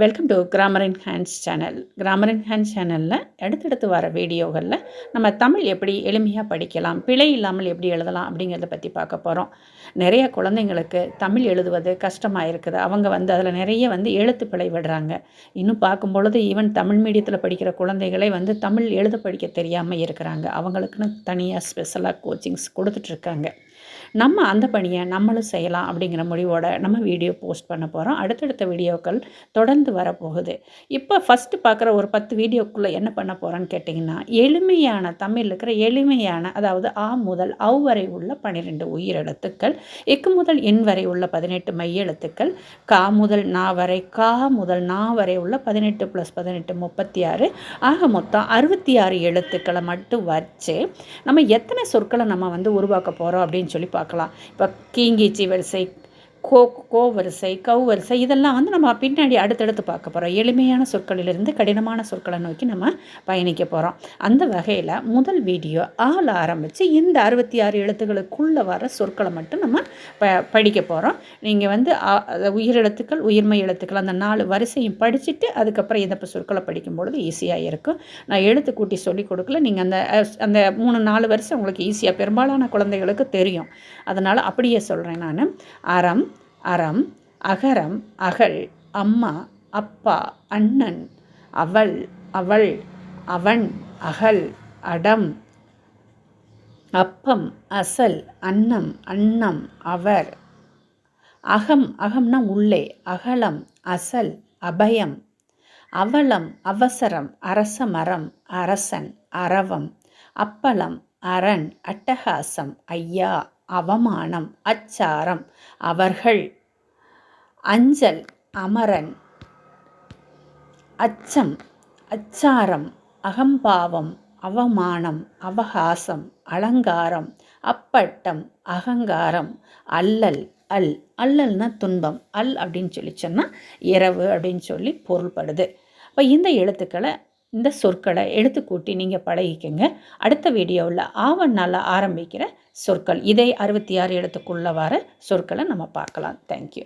Welcome to grammar in hands channel grammar in hands சேனலில் அடுத்தடுத்து வர வீடியோகளில் நம்ம தமிழ் எப்படி எளிமையாக படிக்கலாம் பிழை இல்லாமல் எப்படி எழுதலாம் அப்படிங்கிறத பற்றி பார்க்க போகிறோம் நிறைய குழந்தைங்களுக்கு தமிழ் எழுதுவது கஷ்டமாக இருக்குது. அவங்க வந்து அதில் நிறைய வந்து எழுத்து பிழை விடுறாங்க. இன்னும் பார்க்கும் பொழுது ஈவன் தமிழ் மீடியத்தில் படிக்கிற குழந்தைகளே வந்து தமிழ் எழுத படிக்க தெரியாமல் இருக்கிறாங்க. அவங்களுக்குன்னு தனியாக ஸ்பெஷலாக கோச்சிங்ஸ் கொடுத்துட்ருக்காங்க நம்ம அந்த பணியை நம்மளும் செய்யலாம் அப்படிங்கிற முடிவோட நம்ம வீடியோ போஸ்ட் பண்ண போகிறோம் அடுத்தடுத்த வீடியோக்கள் தொடர்ந்து வரப்போகுது. இப்போ ஃபஸ்ட்டு பார்க்குற ஒரு பத்து வீடியோக்குள்ளே என்ன பண்ண போகிறோன்னு கேட்டிங்கன்னா எளிமையான தமிழில் இருக்கிற எளிமையான அதாவது ஆ முதல் அவ் வரை உள்ள பன்னிரெண்டு உயிரெழுத்துக்கள் எக்கு முதல் எண் வரை உள்ள பதினெட்டு மையெழுத்துக்கள் கா முதல் நா வரை கா முதல் நா வரை உள்ள பதினெட்டு ப்ளஸ் பதினெட்டு முப்பத்தி ஆறு ஆக மொத்தம் அறுபத்தி ஆறு எழுத்துக்களை மட்டும் வச்சு நம்ம எத்தனை சொற்களை நம்ம வந்து உருவாக்க போகிறோம் அப்படின்னு சொல்லி பார்க்கலாம். இப்போ கீங்கீச்சி வரிசை கோ கோ வரிசை கவ் வரிசை இதெல்லாம் வந்து நம்ம பின்னாடி அடுத்தடுத்து பார்க்க போகிறோம் எளிமையான சொற்களிலிருந்து கடினமான சொற்களை நோக்கி நம்ம பயணிக்க போகிறோம் அந்த வகையில் முதல் வீடியோ ஆள் ஆரம்பித்து இந்த அறுபத்தி ஆறு எழுத்துக்களுக்குள்ளே வர சொற்களை மட்டும் நம்ம ப படிக்க போகிறோம் நீங்கள் வந்து உயிரெழுத்துக்கள் உயிர்மை எழுத்துக்கள் அந்த நாலு வரிசையும் படிச்சுட்டு அதுக்கப்புறம் இதை சொற்களை படிக்கும்பொழுது ஈஸியாக இருக்கும். நான் எழுத்து கூட்டி சொல்லிக் கொடுக்கல. நீங்கள் அந்த அந்த மூணு நாலு வருஷம் உங்களுக்கு ஈஸியாக பெரும்பாலான குழந்தைகளுக்கு தெரியும். அதனால் அப்படியே சொல்கிறேன் நான். அறம் அறம் அகரம் அகல் அம்மா அப்பா அண்ணன் அவள் அவள் அவன் அகல் அடம் அப்பம் அசல் அன்னம் அன்னம் அவர். அகம் அகம்னா உள்ளே அகலம் அசல் அபயம். அவலம் அவசரம் அரச மரம் அரசன் அரவம். அப்பளம் அரண் அட்டகாசம் ஐயா. அவமானம் அச்சாரம். அவர்கள் அஞ்சல் அமரன் அச்சம் அச்சாரம் அகம்பாவம் அவமானம் அவகாசம் அலங்காரம் அப்பட்டம் அகங்காரம் அல்லல் அல். அல்லல்னா துன்பம் அல் அப்படின்னு சொல்லி சொன்னால் இரவு அப்படின்னு சொல்லி பொருள்படுது. இப்போ இந்த எழுத்துக்களை இந்த சொற்களை எடுத்து கூட்டி நீங்கள் பழகிக்கங்க. அடுத்த வீடியோவில் ஆவண்ணால் ஆரம்பிக்கிற சொற்கள். இதே அறுபத்தி ஆறு இடத்துக்குள்ளே வர சொற்களை நம்ம பார்க்கலாம். தேங்க்யூ